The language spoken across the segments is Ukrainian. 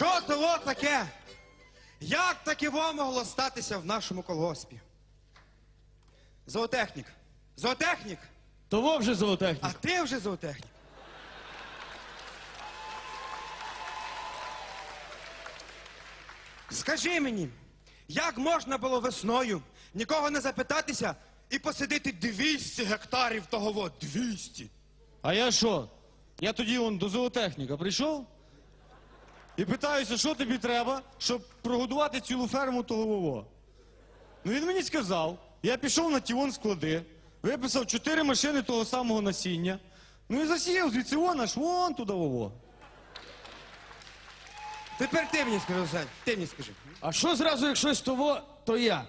Що того таке? Як таке во могло статися в нашому колгоспі? Зоотехнік. Зоотехнік. Того вже зоотехнік. А ти вже зоотехнік. Скажи мені, як можна було весною нікого не запитатися і посадити 200 гектарів того во? 200. А я що? Я тоді он до зоотехніка прийшов і питаюся, що тобі треба, щоб прогодувати цілу ферму того вово. Ну він мені сказав, я пішов на ті вон склади, виписав чотири машини того самого насіння, ну і засіяв звідси вон аж вон туди вово. Тепер ти мені скажи, Олександр, ти мені скажи. А що зразу, як щось того, то я?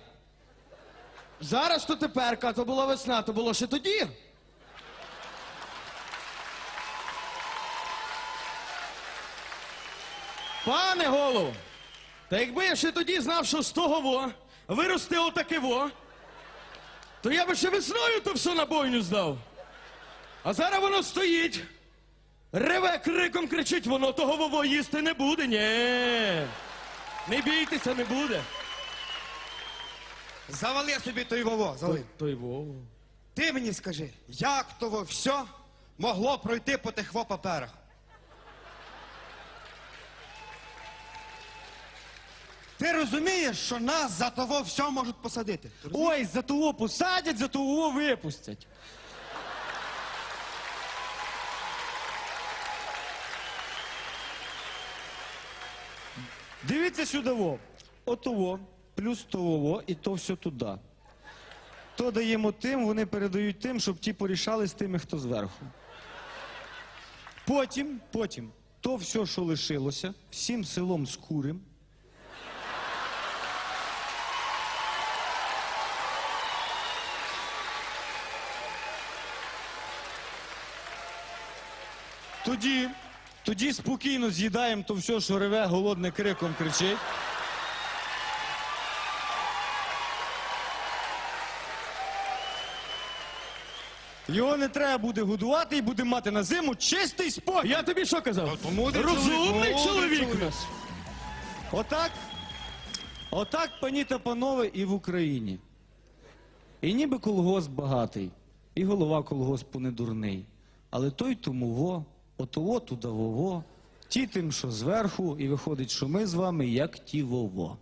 Зараз то теперка, то була весна, то було ще тоді. Пане голову, та якби я ще тоді знав, що з того во виросте отаке во, то я би ще весною то все на бойню здав. А зараз воно стоїть, реве криком кричить, воно того вово їсти не буде. Ні. Не бійтеся, не буде. Завали собі той вово, завали. Той Вова. Ти мені скажи, як того все могло пройти по тих во паперах? Ти розумієш, що нас за того все можуть посадити? Ой, за того посадять, за того випустять. Дивіться сюди во. Отово, плюс того, і то все туди. То даємо тим, вони передають тим, щоб ті порішали з тими, хто зверху. Потім, потім, то все, що лишилося, всім селом скурим. Тоді, тоді спокійно з'їдаємо то все, що реве, голодне криком кричить. Його не треба буде годувати і буде мати на зиму чистий спокій. Я тобі що казав? мудрий Розумний чоловік, мудрий чоловік у нас. Отак, отак, пані та панове, і в Україні. І ніби колгосп багатий, і голова колгоспу не дурний. Але той тому во, отово туди вово, ті тим, що зверху, і виходить, що ми з вами як ті вово.